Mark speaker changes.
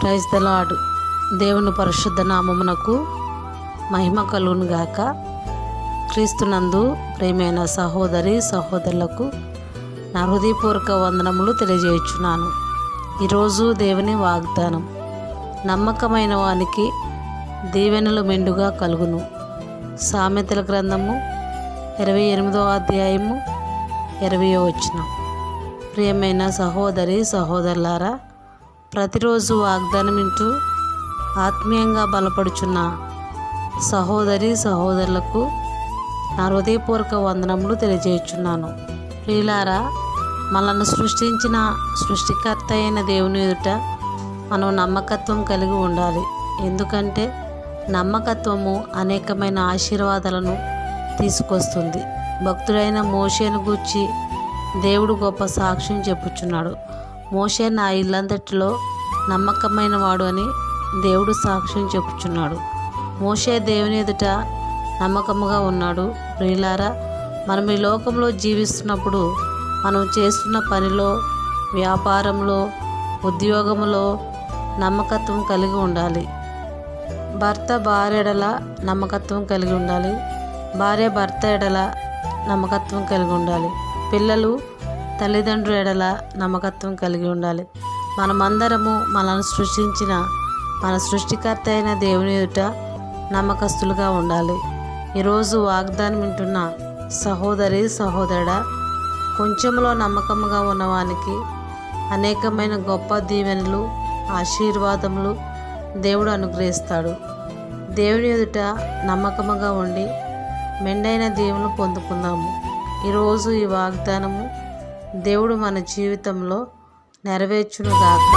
Speaker 1: Praise the lord దేవుని పరిశుద్ధ నామమునకు మహిమ కలుగును గాక. క్రీస్తునందు ప్రేమైన సహోదరి సహోదరులకు నా హృదయపూర్వక వందనములు తెలియజేయుచున్నాను. ఈరోజు దేవుని వాగ్దానం నమ్మకమైన వానికి దీవెనలు మెండుగా కలుగును. సామెతల గ్రంథము ఇరవై ఎనిమిదో అధ్యాయము ఇరవై వచ్చిన ప్రియమైన సహోదరి సహోదరులారా ప్రతిరోజు వాగ్దానం వింటూ ఆత్మీయంగా బలపడుచున్న సహోదరి సహోదరులకు నా హృదయపూర్వక వందనములు తెలియజేయుచున్నాను. ప్రియులారా మనల్ని సృష్టించిన సృష్టికర్త అయిన దేవుని ఎదుట మనం నమ్మకత్వం కలిగి ఉండాలి. ఎందుకంటే నమ్మకత్వము అనేకమైన ఆశీర్వాదాలను తీసుకొస్తుంది. భక్తుడైన మోషేను గూర్చి దేవుడు గొప్ప సాక్ష్యం చెప్పుచున్నాడు. మోషే నా ఇల్లంతటిలో నమ్మకమైన వాడు అని దేవుడు సాక్ష్యం చెప్పుచున్నాడు. మోషే దేవుని ఎదుట నమ్మకముగా ఉన్నాడు. ప్రియులారా మనం ఈ లోకంలో జీవిస్తున్నప్పుడు మనం చేస్తున్న పనిలో వ్యాపారంలో ఉద్యోగంలో నమ్మకత్వం కలిగి ఉండాలి. భర్త భార్య ఎడల నమ్మకత్వం కలిగి ఉండాలి. భార్య భర్త ఎడల నమ్మకత్వం కలిగి ఉండాలి. పిల్లలు తల్లిదండ్రుల ఎడల నమ్మకత్వం కలిగి ఉండాలి. మనమందరము మనల్ని సృష్టించిన మన సృష్టికర్త అయిన దేవుని ఎదుట నమ్మకస్తులుగా ఉండాలి. ఈరోజు వాగ్దానం వింటున్న సహోదరి సహోదరుడా కొంచెంలో నమ్మకముగా ఉన్నవానికి అనేకమైన గొప్ప దీవెనలు ఆశీర్వాదములు దేవుడు అనుగ్రహిస్తాడు. దేవుని ఎదుట నమ్మకముగా ఉండి మెండైన దేవుని పొందుకుందాము. ఈరోజు ఈ వాగ్దానము దేవుడు మన జీవితంలో నెరవేర్చునుగాక.